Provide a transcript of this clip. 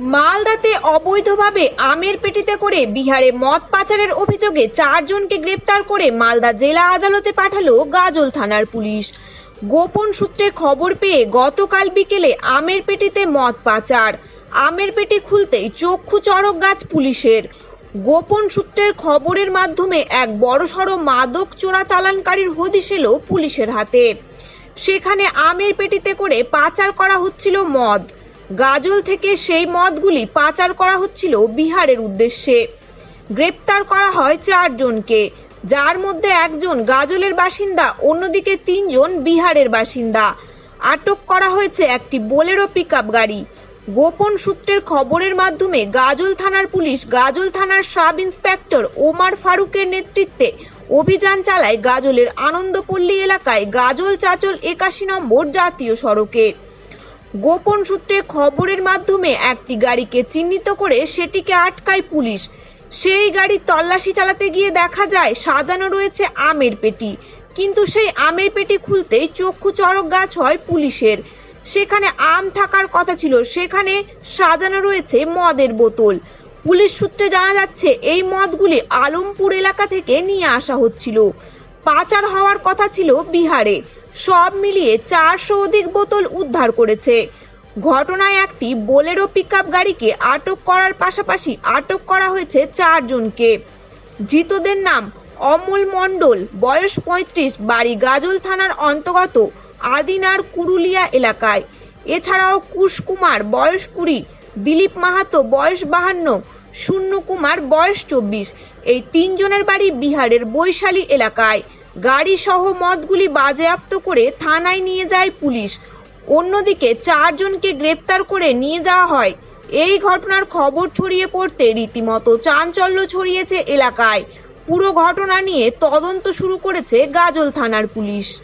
মালদাতে অবৈধভাবে আমের পেটিতে করে বিহারে মদ পাচারের অভিযোগে চারজনকে গ্রেপ্তার করে মালদা জেলা আদালতে পাঠালো গাজল থানার পুলিশ। গোপন সূত্রে খবর পেয়ে গতকাল বিকেলে আমের পেটিতে মদ পাচার। আমের পেটি খুলতেই চক্ষু চড়ক গাছ পুলিশের। গোপন সূত্রের খবরের মাধ্যমে এক বড়সড় মাদক চোরাচালানকারীর হদিশ এলো পুলিশের হাতে। সেখানে আমের পেটিতে করে পাচার করা হচ্ছিল মদ। গাজল থেকে সেই মদগুলি পাচার করা হচ্ছিল বিহারের উদ্দেশ্যে। গ্রেপ্তার করা হয় চারজনকে, যার মধ্যে একজন গাজলের বাসিন্দা, অন্যদিকে তিনজন বিহারের বাসিন্দা। আটক করা হয়েছে একটি বোলেরো পিকআপ গাড়ি। গোপন সূত্রের খবরের মাধ্যমে গাজল থানার পুলিশ, গাজল থানার সাব ইন্সপেক্টর ওমার ফারুকের নেতৃত্বে অভিযান চালায় গাজলের আনন্দপল্লী এলাকায় গাজল চাচল একাশি নম্বর জাতীয় সড়কে। গোপন সূত্রে খবরের মাধ্যমে একটি গাড়িকে চিহ্নিত করে সেটিকে আটকায় পুলিশ। সেই গাড়ি তল্লাশি চালাতে গিয়ে দেখা যায়, সাজানো রয়েছে আমের পেটি। কিন্তু সেই আমের পেটি খুলতেই চক্ষু চড়ক গাছ হয় পুলিশের। সেখানে আম থাকার কথা ছিল, সেখানে সাজানো রয়েছে মদের বোতল। পুলিশ সূত্রে জানা যাচ্ছে, এই মদগুলি আলমপুর এলাকা থেকে নিয়ে আসা হচ্ছিল। পাচার হওয়ার কথা ছিল বিহারে। সব মিলিয়ে চারশো অধিক বোতল উদ্ধার করেছে। ঘটনায় একটি বোলেরো পিকআপ গাড়িকে আটক করার পাশাপাশি আটক করা হয়েছে চারজনকে। ধৃতদের নাম অমল মণ্ডল, বয়স পঁয়ত্রিশ, বাড়ি গাজল থানার অন্তর্গত আদিনার কুরুলিয়া এলাকায়। এছাড়াও কুশকুমার, বয়স কুড়ি, দিলীপ মাহাতো, বয়স বাহান্ন শূন্য কুমার বয়স চব্বিশ। এই তিনজনের বাড়ি বিহারের বৈশালী এলাকায়। গাড়ি সহ মদগুলি বাজেয়াপ্ত করে থানায় নিয়ে যায় পুলিশ। অন্যদিকে চারজনকে গ্রেপ্তার করে নিয়ে যাওয়া হয়। এই ঘটনার খবর ছড়িয়ে পড়তে রীতিমতো চাঞ্চল্য ছড়িয়েছে এলাকায়। পুরো ঘটনা নিয়ে তদন্ত শুরু করেছে গাজল থানার পুলিশ।